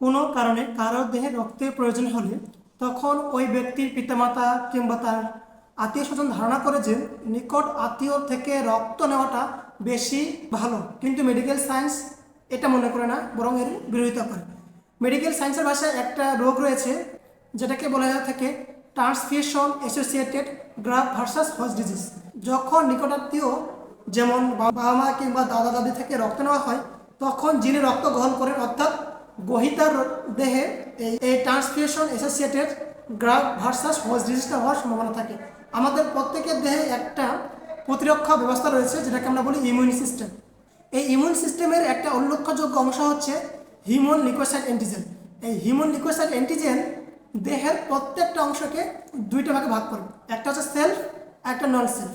কোনো কারণে কারও দেহে রক্তের প্রয়োজন হলে তখন ওই ব্যক্তির পিতামাতা কিংবা তার আত্মীয় স্বজন ধারণা করে যে নিকট আত্মীয় থেকে রক্ত নেওয়াটা বেশি ভালো। কিন্তু মেডিকেল সায়েন্স এটা মনে করে না, বরং এর বিরোধিতা করে। মেডিকেল সায়েন্সের ভাষায় একটা রোগ রয়েছে, যেটাকে বলা হয়ে থাকে transfusion associated graft versus host disease যখন নিকটাত্মীয় যেমন বাবা মা কিংবা দাদা দাদি থেকে রক্ত নেওয়া হয়, তখন যিনি রক্ত গ্রহণ করেন, অর্থাৎ গহিতার দেহে এই transfusion associated graft versus host ডিজিজটা হওয়ার সম্ভাবনা থাকে। আমাদের প্রত্যেকের দেহে একটা প্রতিরক্ষা ব্যবস্থা রয়েছে, যেটাকে আমরা বলি ইমিউন সিস্টেম এই ইমিউন সিস্টেমের একটা উল্লেখযোগ্য অংশ হচ্ছে হিমন লিকোসাইড অ্যান্টিজেন এই হিমন লিকোসাইড অ্যান্টিজেন দেহের প্রত্যেকটা অংশকে দুইটা ভাগে ভাগ করে। একটা হচ্ছে সেলফ একটা নন সেলফ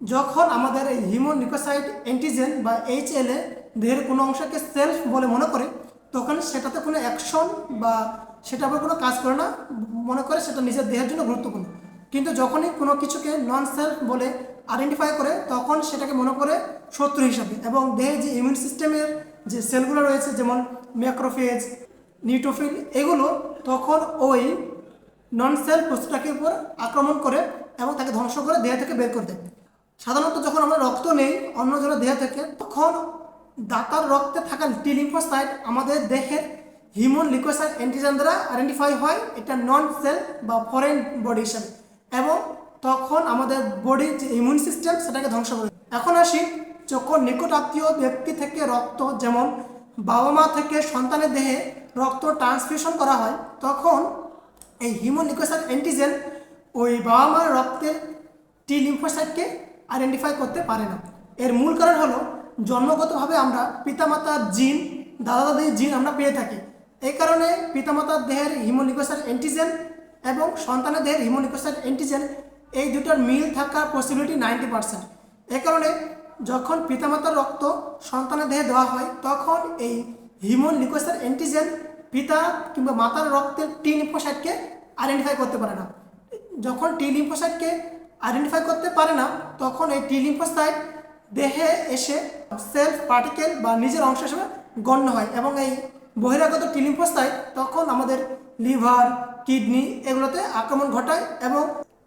যখন আমাদের এই হিমন লিকোসাইড অ্যান্টিজেন বা এইচ এল এ দেহের কোনো অংশকে সেলফ বলে মনে করে তখন সেটাতে কোনো অ্যাকশন বা সেটা আবার কোনো কাজ করে না, মনে করে সেটা নিজের দেহের জন্য গুরুত্বপূর্ণ। কিন্তু যখনই কোনো কিছুকে নন সেলফ বলে আইডেন্টিফাই করে, তখন সেটাকে মনে করে শত্রু হিসাবে এবং দেহের যে ইমিউন সিস্টেমের যে সেলগুলো রয়েছে, যেমন ম্যাক্রোফেজ নিউট্রোফিল এগুলো তখন ওই নন সেলফ বস্তুটাকে উপর আক্রমণ করে এবং তাকে ধ্বংস করে দেহ থেকে বের করে দেয়। সাধারণত যখন আমরা রক্ত নেই অন্যজনের দেহ থেকে, তখন দাতার রক্তে থাকা টি লিম্ফোসাইট আমাদের দেহের হিমন লিকোসাইট অ্যান্টিজেন দ্বারা আইডেন্টিফাই হয়। এটা নন সেল বা ফরেন বডি হিসাবে। এবং তখন আমাদের বডির যে ইমিউন সিস্টেম সেটাকে ধ্বংস করে এখন আসি যখন নিকট আত্মীয় ব্যক্তি থেকে রক্ত, যেমন বাবা মা থেকে সন্তানের দেহে রক্ত ট্রান্সফিউশন করা হয়, তখন এই হিমোলিকোসাইট অ্যান্টিজেন ওই বাবা মার রক্তের টি লিম্ফোসাইটকে আইডেন্টিফাই করতে পারে না। এর মূল কারণ হলো জন্মগতভাবে আমরা পিতামাতার জিন দাদা দাদির জিন আমরা পেয়ে থাকি। এই কারণে পিতামাতার দেহের হিমোলিকোসাইট অ্যান্টিজেন এবং সন্তানের দেহের হিমোলিকোসাইট অ্যান্টিজেন এই দুটোর মিল থাকার পসিবিলিটি নাইনটি পার্সেন্ট এই কারণে যখন পিতামাতার রক্ত সন্তানের দেহে দেওয়া হয়, তখন এই হিমোন লিকোসাইট অ্যান্টিজেন পিতা কিংবা মাতার রক্তের টি লিম্ফোসাইটকে আইডেন্টিফাই করতে পারে না। যখন টি লিম্ফোসাইটকে আইডেন্টিফাই করতে পারে না, তখন এই টি লিম্ফোসাইট দেহে এসে সেলফ পার্টিকেল বা নিজের অংশ হিসেবে গণ্য হয় এবং এই বহিরাগত টি লিম্ফোসাইট তখন আমাদের লিভার, কিডনি এগুলোতে আক্রমণ ঘটায় এবং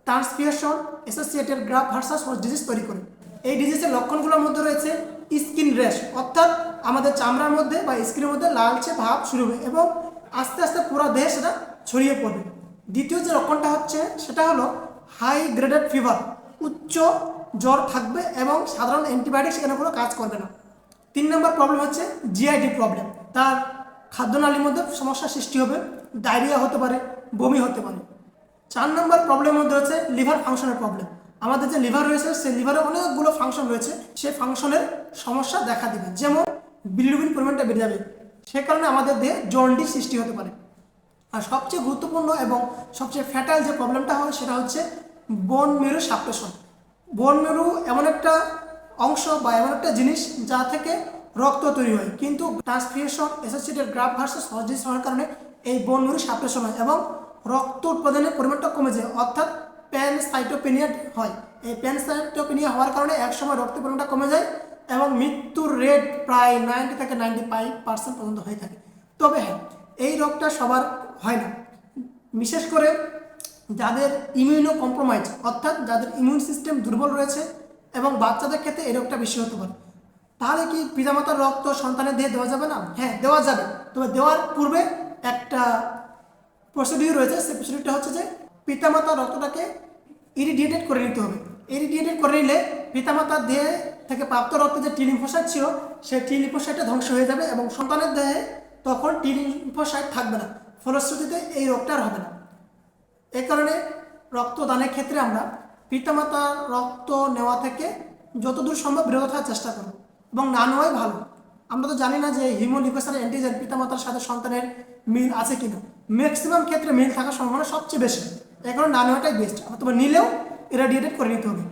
transfusion associated graft versus disease তৈরি করে। এই ডিজিজের লক্ষণগুলোর মধ্যে রয়েছে স্কিন র্যাশ অর্থাৎ আমাদের চামড়ার মধ্যে বা স্কিনের মধ্যে লালচে ভাব শুরু হবে এবং আস্তে আস্তে পুরো দেহে সেটা ছড়িয়ে পড়বে। দ্বিতীয় যে লক্ষণটা হচ্ছে, সেটা হলো হাই গ্রেডেড ফিভার উচ্চ জ্বর থাকবে এবং সাধারণ অ্যান্টিবায়োটিক সেখানে কোনো কাজ করবে না। তিন নম্বর প্রবলেম হচ্ছে জিআইডি প্রবলেম তার খাদ্যনালীর মধ্যে সমস্যা সৃষ্টি হবে ডায়রিয়া হতে পারে, বমি হতে পারে। চার নম্বর প্রবলেমের মধ্যে হচ্ছে লিভার ফাংশনের প্রবলেম আমাদের যে লিভার রয়েছে, সেই লিভারে অনেকগুলো ফাংশন রয়েছে। সেই ফাংশনের সমস্যা দেখা দেবে। যেমন বিলিরুবিন পরিমাণটা বেড়ে যাবে, সে কারণে আমাদের দেহে জন্ডিস সৃষ্টি হতে পারে। আর সবচেয়ে গুরুত্বপূর্ণ এবং সবচেয়ে ফ্যাটাল যে প্রবলেমটা হয়, সেটা হচ্ছে বন মেরু সাপ্রেশন বোন মেরু এমন একটা অংশ বা এমন একটা জিনিস যা থেকে রক্ত তৈরি হয়। কিন্তু transfusion associated graft versus host disease হওয়ার কারণে এই বোন মেরু সাপ্রেশন হয় এবং রক্ত উৎপাদনের পরিমাণটা কমে যায়, অর্থাৎ প্যান প্যানসাইটোপেনিয়া হয়। এই প্যানসাইটোপেনিয়া হওয়ার কারণে একসময় রক্তের পরিমাণটা কমে যায় এবং মৃত্যুর রেট প্রায় নাইনটি থেকে নাইনটি ফাইভ পার্সেন্ট পর্যন্ত হয়ে থাকে। তবে হ্যাঁ এই রোগটা সবার হয় না। বিশেষ করে যাদের ইমিউনো কম্প্রোমাইজ অর্থাৎ যাদের ইমিউন সিস্টেম দুর্বল রয়েছে এবং বাচ্চাদের ক্ষেত্রে এই রোগটা বেশি হতে পারে। তাহলে কি পিতামাতার রক্ত সন্তানের দেহে দেওয়া যাবে না? হ্যাঁ দেওয়া যাবে। তবে দেওয়ার পূর্বে একটা প্রসিডিউর রয়েছে, সেই প্রসিডিউরটা হচ্ছে যে পিতামাতার রক্তটাকে ইরিডিয়েটেড করে নিতে হবে। ইরিডিয়েটেড করে নিলে পিতামাতার দেহে থেকে প্রাপ্ত রক্তে যে টিলিম্ফোসাইট ছিল, সেই টিলিম্ফোসাইটটা ধ্বংস হয়ে যাবে এবং সন্তানের দেহে তখন টিলিম্ফোসাইট থাকবে না। ফলশ্রুতিতে এই রোগটা আর হবে না। এই কারণে রক্তদানের ক্ষেত্রে আমরা পিতামাতার রক্ত নেওয়া থেকে যতদূর সম্ভব বিরত থাকার চেষ্টা করব এবং না নেওয়াই ভালো। আমরা তো জানি না যে হিমোলিকোসার অ্যান্টিজেন পিতামাতার সাথে সন্তানের মিল আছে কিনা। ম্যাক্সিমাম ক্ষেত্রে মিল থাকার সম্ভাবনা সবচেয়ে বেশি। এখন না নেওয়াটাই বেস্ট অথবা নিলেও ইরাডিয়েটেড করে নিতে হবে।